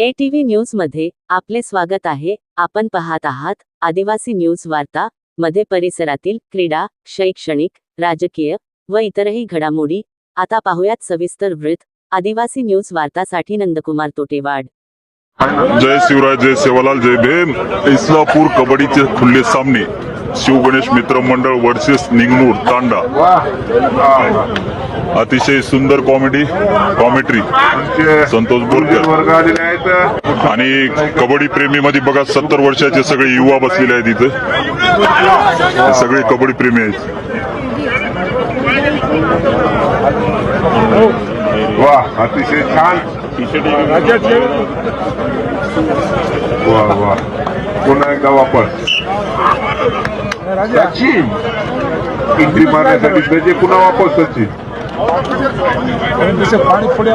ए TV न्यूजमध्ये आपले स्वागत आहे. आपण पाहत आहात आदिवासी न्यूज वार्ता मध्ये परिसरातील क्रीडा शैक्षणिक राजकीय व इतरही घडामोडी. आता पाहुयात सविस्तर वृत्त. आदिवासी न्यूज वार्तासाठी नंदकुमार तोटेवाड. जय शिवराय जय सेवालाल जय भीम. इस्लापूर कबड्डीचे खुले सामने. शिवगणेश मित्रमंडळ मित्र मंडळ वर्सेस निंगनूर तांडा. अतिशय सुंदर कॉमेडी कॉमेट्री संतोष बोरकर. आणि कबड्डी प्रेमी मध्ये बघा सत्तर वर्षाचे सगळे युवा बसलेले आहेत इथं. सगळे कबड्डी प्रेमी आहेत. वा अतिशय छान. वा वा. पुन्हा एकदा वापर. सचिन एंट्री मारण्यासाठी त्याचे पुन्हा वापस सचिन पाणी पुढे.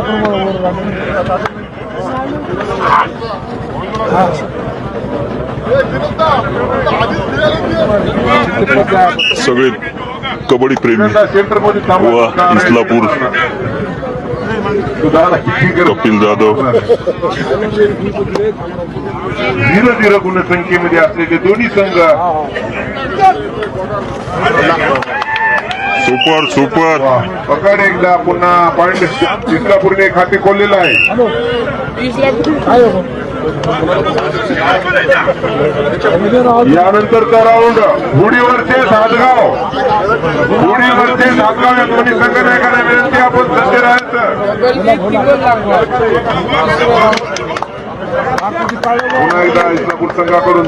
सगळे कबड्डी प्रेमी. सेंटरमध्ये वा, इस्लापूर. कपिल जाधव धीर धीर गुणसंख्येमध्ये असलेले दोन्ही संघ सुपर सुपर. पकड एकदा पुन्हा पॉइंट इस्लापूरने खाते खोललेलं आहे. यानंतरचा राऊंड हुडीवरचे सातगाव. हुडीवरचे सातगाव या दोन्ही संघटनाकडे विनंती आपण सज्ज राहायचं. पुन्हा एकदा इस्लापूर संघाकडून.